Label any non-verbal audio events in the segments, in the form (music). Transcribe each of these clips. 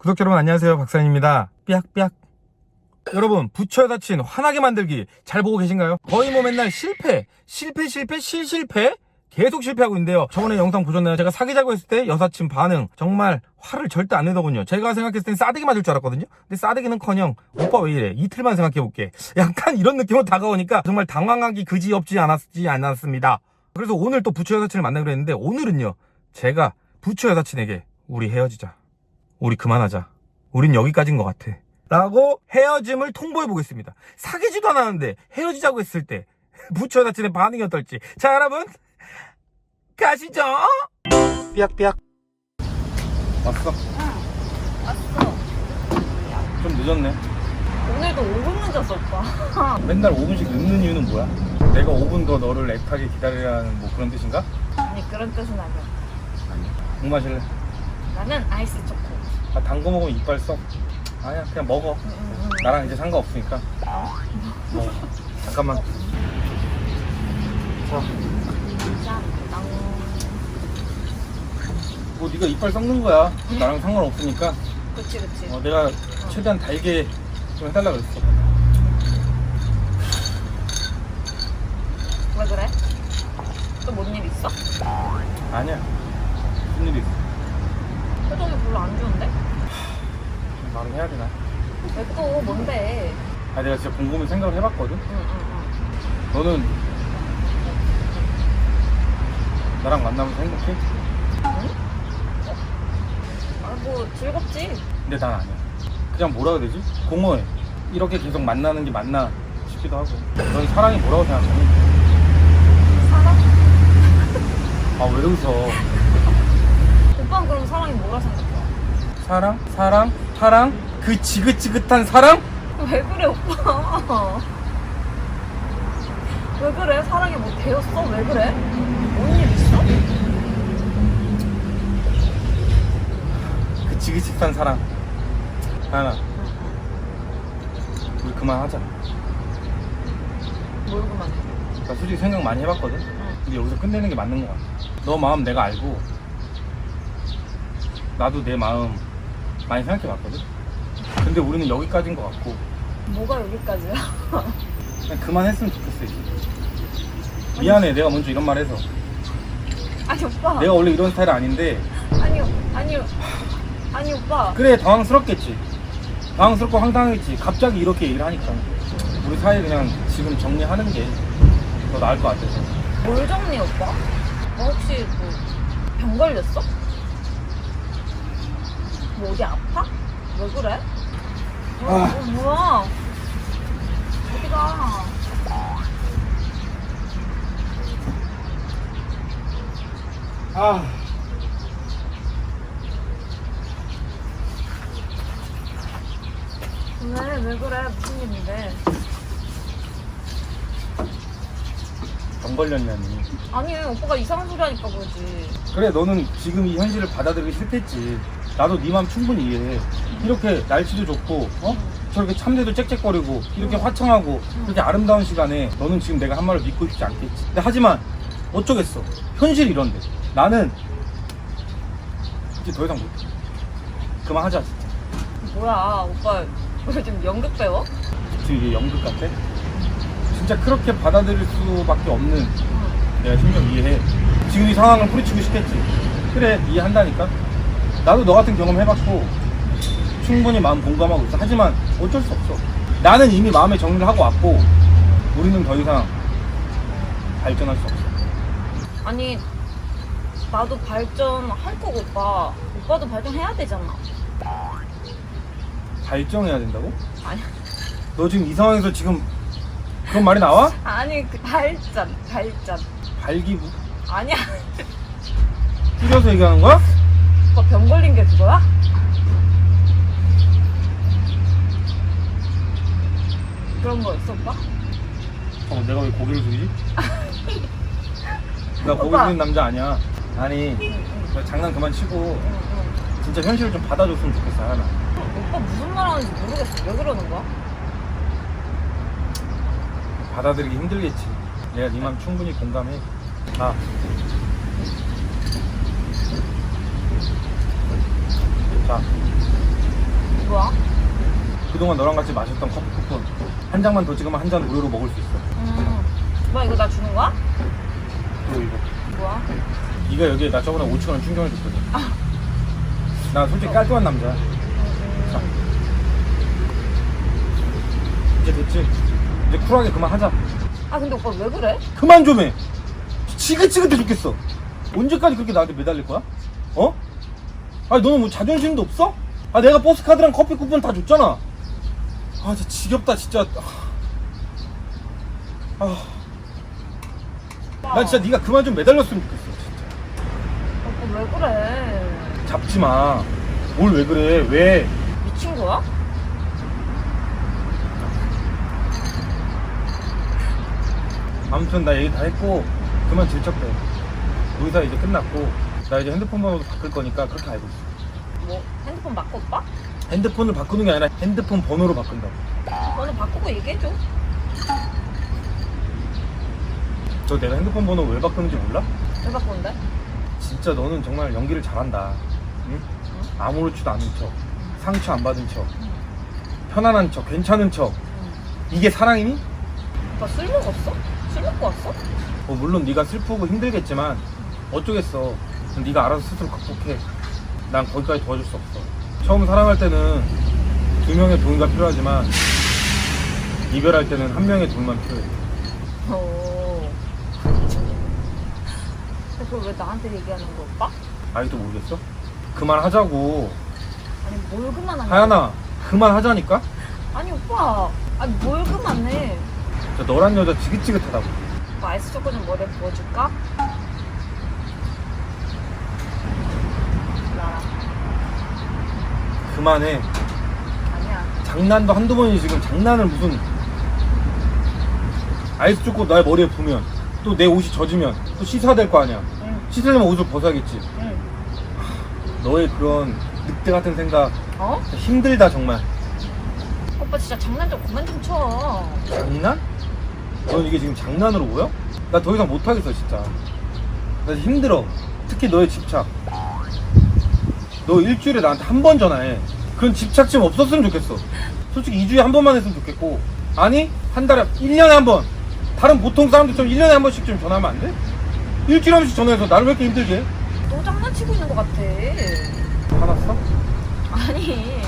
구독자 여러분 안녕하세요. 박사입니다. 삐약삐약. 여러분 부처 여사친 화나게 만들기 잘 보고 계신가요? 거의 뭐 맨날 실패 실패 실패 실실패 계속 실패하고 있는데요. 저번에 영상 보셨나요? 제가 사귀자고 했을 때 여사친 반응 정말 화를 절대 안 내더군요. 제가 생각했을 땐 싸대기 맞을 줄 알았거든요. 근데 싸대기는커녕 오빠 왜 이래? 이틀만 생각해볼게. 약간 이런 느낌으로 다가오니까 정말 당황하기 그지없지 않았지 않았습니다. 그래서 오늘 또 부처 여사친을 만나기로 했는데 오늘은요 제가 부처 여사친에게 우리 헤어지자 우리 그만하자. 우린 여기까지인 것 같아. 라고 헤어짐을 통보해 보겠습니다. 사귀지도 않았는데 헤어지자고 했을 때 (laughs) 부처 여사친의 반응이 어떨지. 자, 여러분. 가시죠. 삐약삐약. 왔어. 왔어. 좀 늦었네. 오늘도 5분 늦었어, 오빠. (laughs) 맨날 5분씩 늦는 이유는 뭐야? 내가 5분 더 너를 애타게 기다리라는 뭐 그런 뜻인가? 아니, 그런 뜻은 아니야. 뭐 마실래? 나는 아이스 초코. 아, 단거 먹으면 이빨 썩. 아니야, 그냥 먹어. 나랑 이제 상관없으니까. 뭐, 잠깐만. 자. 뭐 네가 이빨 썩는 거야. 나랑 상관없으니까. 그치, 그치. 어, 내가 최대한 달게 좀 해달라 그랬어. 왜 그래? 또 뭔 일 있어? 아니야. 무슨 일이 있어? 표정이 별로 안 좋은데? 말은 해야 되나? 왜 또 뭔데? 아 내가 진짜 곰곰이 생각을 해봤거든. 응, 응, 너는 나랑 만나면서 행복해? 아, 뭐, 즐겁지? 근데 난 아니야. 그냥 뭐라 해야 되지? 공허해. 이렇게 계속 만나는 게 맞나 싶기도 하고. 넌 사랑이 뭐라고 생각하니? 사랑? 아왜 웃어? 사랑이 뭐라 생각해? 사랑? 사랑? 사랑? 그 지긋지긋한 사랑? 왜 그래, 오빠? 왜 그래? 사랑이 뭐 되었어? 왜 그래? 뭔일 있어? 그 지긋지긋한 사랑. 하나. 우리 그만하자. 뭘 그만해? 나 솔직히 생각 많이 해봤거든. 응. 근데 여기서 끝내는 게 맞는 것 같아. 너 마음 내가 알고, 나도 내 마음 많이 생각해 봤거든. 근데 우리는 여기까지인 것 같고, 뭐가 여기까지야? (laughs) 그냥 그만했으면 좋겠어, 이제. 미안해, 내가 먼저 이런 말 해서. 아니 오빠 내가 원래 이런 스타일 아닌데, 아니요 아니요 아니 오빠 그래, 당황스럽겠지. 당황스럽고 황당하겠지. 갑자기 이렇게 얘기를 하니까. 우리 사이 그냥 지금 정리하는 게 더 나을 것 같아서. 뭘 정리 오빠? 너 혹시 뭐 병 걸렸어? 뭐 어디 아파? 왜 그래? 어, 아. 어, 뭐야 어디가 아. 왜, 왜 그래 무슨 일인데 병 걸렸냐니. 아니 오빠가 이상한 소리 하니까 그러지 그래 너는 지금 이 현실을 받아들이기 싫겠지 나도 네 마음 충분히 이해해 이렇게 날씨도 좋고 어? 저렇게 참새도 짹짹거리고 이렇게 화창하고 이렇게 아름다운 시간에 너는 지금 내가 한 말을 믿고 싶지 않겠지 근데 하지만 어쩌겠어 현실이 이런데 나는 이제 더 이상 못해 그만하자 진짜 뭐야 오빠 왜 지금 연극 배워? 지금 이게 연극 같아? 진짜 그렇게 받아들일 수밖에 없는 응. 내가 심정 이해해. 지금 이 상황을 뿌리치고 싶겠지. 그래, 이해한다니까. 나도 너 같은 경험 해봤고, 충분히 마음 공감하고 있어. 하지만 어쩔 수 없어. 나는 이미 마음의 정리를 하고 왔고, 우리는 더 이상 발전할 수 없어. 아니 나도 발전할 거고 오빠 오빠도 발전해야 되잖아 발전해야 된다고? 아니 너 지금 이 상황에서 지금 그런 말이 나와? 아니 그 발전 발전 발기부? 아니야 줄여서 얘기하는 거야? 오빠 병 걸린 게 그거야? 그런 거 있어 오빠? 어, 내가 왜 고개를 숙이지? (laughs) 나 고개 오빠. 숙이는 남자 아니야. 아니, 너 장난 그만 치고, 응. 진짜 현실을 좀 받아줬으면 좋겠어, 하나. 오빠 무슨 말 하는지 모르겠어 왜 그러는 거야? 받아들이기 힘들겠지. 내가 네 마음 충분히 공감해. 아. 자. 그동안 너랑 같이 마셨던 커피 쿠폰 한 장만 더 찍으면 한 잔 무료로 먹을 수 있어. 음. 뭐 이거 나 주는 거야? 그리고 이거. 뭐야? 네가 여기에 나 저번에 5천 원 충전해 줬거든. 나 솔직히 깔끔한 남자야. 자. 이제 됐지? 이제 쿨하게 그만하자. 아 근데 오빠 왜 그래? 그만 좀 해. 지긋지긋해 죽겠어. 언제까지 그렇게 나한테 매달릴 거야? 어? 아니 너는 뭐 자존심도 없어? 아 내가 버스 카드랑 커피 쿠폰 다 줬잖아. 아 진짜 지겹다 진짜. 아. 나 진짜 네가 그만 좀 매달렸으면 좋겠어. 진짜. 오빠 왜 그래? 잡지 마. 뭘 왜 그래? 왜? 미친 거야? 아무튼 나 얘기 다 했고 그만 질척해. 우리 사이 이제 끝났고 나 이제 핸드폰 번호도 바꿀 거니까 그렇게 알고 있어. 뭐 핸드폰 바꿔 오빠? 핸드폰을 바꾸는 게 아니라 핸드폰 번호로 바꾼다고. 번호 바꾸고 얘기해줘. 저 내가 핸드폰 번호 왜 바꾸는지 몰라? 왜 바꾸는데? 진짜 너는 정말 연기를 잘한다. 응? 아무렇지도 않은 척, 상처 안 받은 척, 편안한 척, 괜찮은 척. 이게 사랑이니? 오빠 술 먹었어? 술 먹고 왔어? 뭐 물론 네가 슬프고 힘들겠지만 어쩌겠어. 네가 알아서 스스로 극복해. 난 거기까지 도와줄 수 없어. 처음 사랑할 때는 두 명의 동의가 필요하지만 이별할 때는 한 명의 동의만 필요해. 어. 근데 그걸 왜 나한테 얘기하는 거 오빠? 아직도 모르겠어? 그만하자고. 아니 뭘 그만하냐? 하연아, 그만하자니까? 아니 오빠. 아니 뭘 그만해? 진짜 너란 여자 지긋지긋하다고. 오빠 아이스 초코 좀 머리에 부어줄까? 나 그만해. 아니야. 장난도 한두 번이 지금 장난을 무슨 아이스 초코 나의 머리에 부면 또 내 옷이 젖으면 또 씻어야 될 거 아니야 응. 씻으려면 옷을 벗어야겠지 응. 너의 그런 늑대 같은 생각 어? 힘들다 정말 오빠 진짜 장난 좀 그만 좀 쳐. 장난? 넌 이게 지금 장난으로 보여? 나 더 이상 못하겠어 진짜 나 힘들어 특히 너의 집착 너 일주일에 나한테 한 번 전화해 그런 집착 좀 없었으면 좋겠어 솔직히 2주에 한 번만 했으면 좋겠고 아니 한 달에 1년에 한 번 다른 보통 사람들처럼 1년에 한 번씩 좀 전화하면 안 돼? 일주일에 한 번씩 전화해서 나를 왜 이렇게 힘들게 해? 너 장난치고 있는 것 같아. 화났어? 아니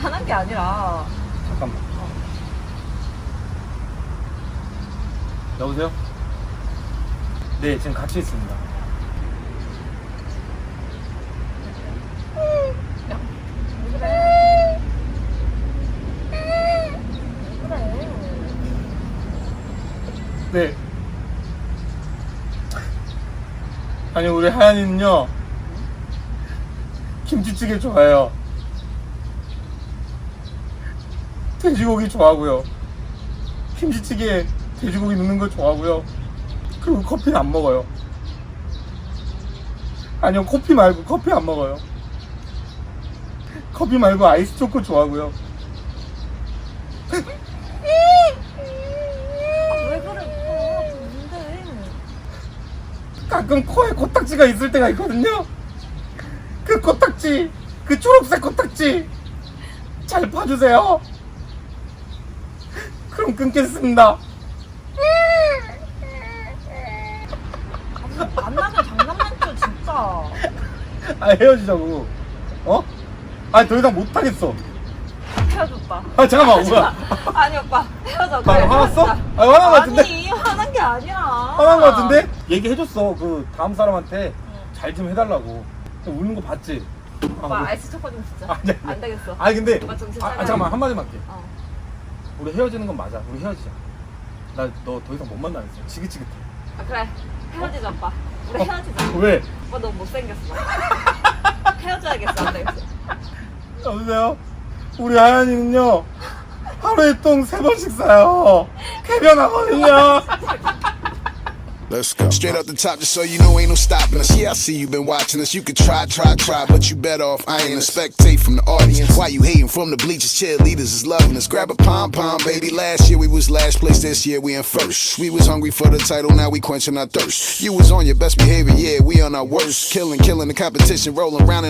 화난 게 아니라. 잠깐만 여보세요? 네 지금 같이 있습니다 야, 왜 그래? 왜 그래? 네. 아니 우리 하연이는요 김치찌개 좋아해요. 돼지고기 좋아하고요. 김치찌개에 돼지고기 넣는 거 좋아하고요. 그리고 커피는 안 먹어요. 아니요 커피 말고 커피 안 먹어요. 커피 말고 아이스 초코 좋아하고요. 아, 왜 그래? 오빠 뭔데? 가끔 코에 코딱지가 있을 때가 있거든요. 그 코딱지, 그 초록색 코딱지 잘 봐주세요. 그럼 끊겠습니다. 아니, 만나면 장난만 쳐 진짜. 아 헤어지자고. 어? 아니 더 이상 못하겠어. 헤어져 오빠. 아 잠깐만 (laughs) 뭐야? 아니 오빠 헤어져. 아, 그래, 화났어? 아 화난 거 같은데? 아니 화난 게 아니라. 화난 거 같은데? 얘기해줬어. 그 다음 사람한테 잘 좀 해달라고. 우는 거 봤지? 아, 오빠 뭐- 아이스 초코 좀 진짜. 아니, 아니. 안 되겠어. 아니 근데 오빠 정신 아, 차려. 아, 잠깐만 한마디만 할게. 어. 우리 헤어지는 건 맞아. 우리 헤어지자. 나 너 더 이상 못 만나겠어. 지긋지긋해. 아 그래 헤어지자 오빠. 우리 헤어지자. 왜? 오빠 너무 못생겼어. (laughs) 헤어져야겠어 안 되겠어. 여보세요? 우리 하연이는요 하루에 똥 세 번씩 싸요 쾌변하거든요 Let's go. Straight up the top, just so you know ain't no stopping us. Yeah, I see you been watching us. You could try, try, try, but you better off. I ain't a spectate from the audience. Why you hating from the bleachers? Cheerleaders is loving us. Grab a pom pom, baby. Last year we was last place. This year we in first. We was hungry for the title, now we quenching our thirst. You was on your best behavior, yeah, we on our worst. Killing, killing the competition, rolling around. in